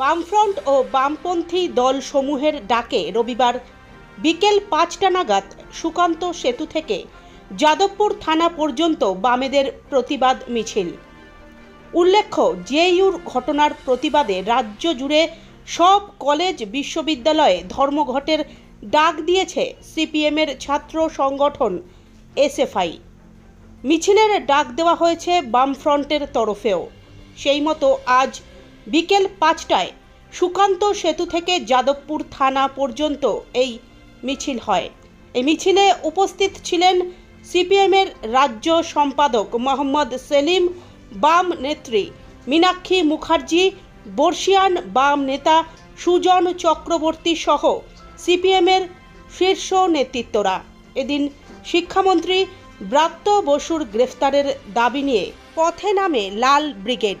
বামফ্রন্ট ও বামপন্থী দল সমূহের ডাকে রবিবার বিকেল পাঁচটা নাগাদ সুকান্ত সেতু থেকে যাদবপুর থানা পর্যন্ত বামেদের প্রতিবাদ মিছিল। উল্লেখ্য, জেইউর ঘটনার প্রতিবাদে রাজ্য জুড়ে সব কলেজ, বিশ্ববিদ্যালয়ে ধর্মঘটের ডাক দিয়েছে সিপিএমের ছাত্র সংগঠন এসএফআই। মিছিলের ডাক দেওয়া হয়েছে বামফ্রন্টের তরফেও। সেই মতো আজ বিকেল পাঁচটায় সুকান্ত সেতু থেকে যাদবপুর থানা পর্যন্ত এই মিছিল হয়। এই মিছিলে উপস্থিত ছিলেন সিপিএমের রাজ্য সম্পাদক মোহাম্মদ সেলিম, বাম নেত্রী মীনাক্ষী মুখার্জি, বর্ষিয়ান বাম নেতা সুজন চক্রবর্তী সহ সিপিএমের শীর্ষ নেতৃত্বরা। এদিন শিক্ষামন্ত্রী ব্রাত্য বসুর গ্রেফতারের দাবি নিয়ে পথে নামে লাল ব্রিগেড।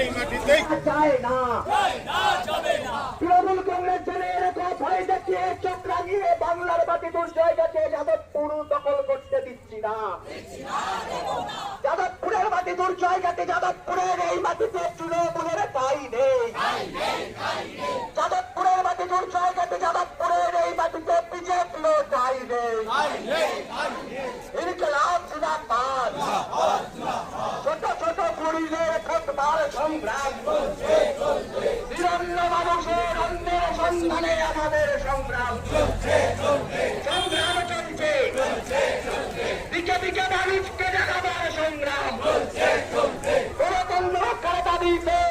এই মাটিতে। না। তৃণমূল কংগ্রেস চোখ বাংলার দুর্জয়গাকে যাদবপুর দখল করতে দিচ্ছি না। যাদবপুরের মাটি দুর্জয়গাতে যাদবপুরের এই মাটিতে তৃণমূলের তাই নেই। খোঁজবার সংগ্রাম নিরন্ন মানুষের অন্যের সন্ধানে আমাদের সংগ্রাম।